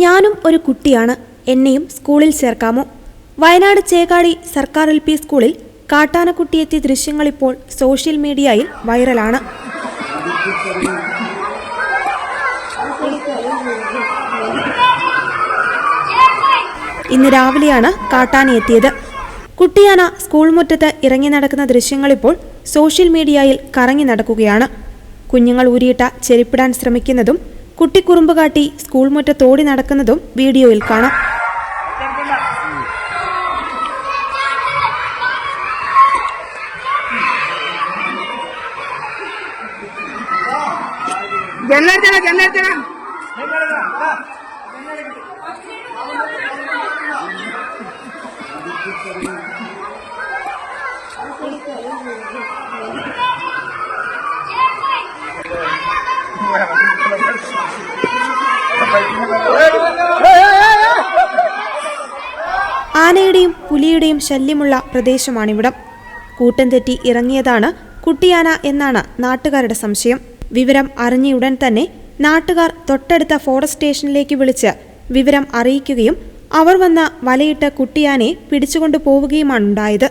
ഞാനും ഒരു കുട്ടിയാണ്. എന്നെയും സ്കൂളിൽ ചേർക്കാമോ? വയനാട് ചേകാടി സർക്കാർ എൽ പി സ്കൂളിൽ കാട്ടാനക്കുട്ടിയെത്തിയ ദൃശ്യങ്ങൾ ഇപ്പോൾ സോഷ്യൽ മീഡിയയിൽ വൈറലാണ്. ഇന്ന് രാവിലെയാണ് കാട്ടാന എത്തിയത്. കുട്ടിയാന സ്കൂൾ മുറ്റത്ത് ഇറങ്ങി നടക്കുന്ന ദൃശ്യങ്ങളിപ്പോൾ സോഷ്യൽ മീഡിയയിൽ കറങ്ങി നടക്കുകയാണ്. കുഞ്ഞുങ്ങൾ ഊരിയിട്ട ചെരുപ്പിടാൻ ശ്രമിക്കുന്നതും കുട്ടിക്കുറുമ്പ് കാട്ടി സ്കൂൾ മുറ്റത്തോടി നടക്കുന്നതും വീഡിയോയിൽ കാണാം. ജനറേറ്റർ ജനറേറ്റർ ആനയുടെയും പുലിയുടെയും ശല്യമുള്ള പ്രദേശമാണിവിടം. കൂട്ടം തെറ്റി ഇറങ്ങിയതാണ് കുട്ടിയാന എന്നാണ് നാട്ടുകാരുടെ സംശയം. വിവരം അറിഞ്ഞയുടൻ തന്നെ നാട്ടുകാർ തൊട്ടടുത്ത ഫോറസ്റ്റ് സ്റ്റേഷനിലേക്ക് വിളിച്ച് വിവരം അറിയിക്കുകയും അവർ വന്ന് വലയിട്ട കുട്ടിയാനെ പിടിച്ചുകൊണ്ടു പോവുകയുമാണുണ്ടായത്.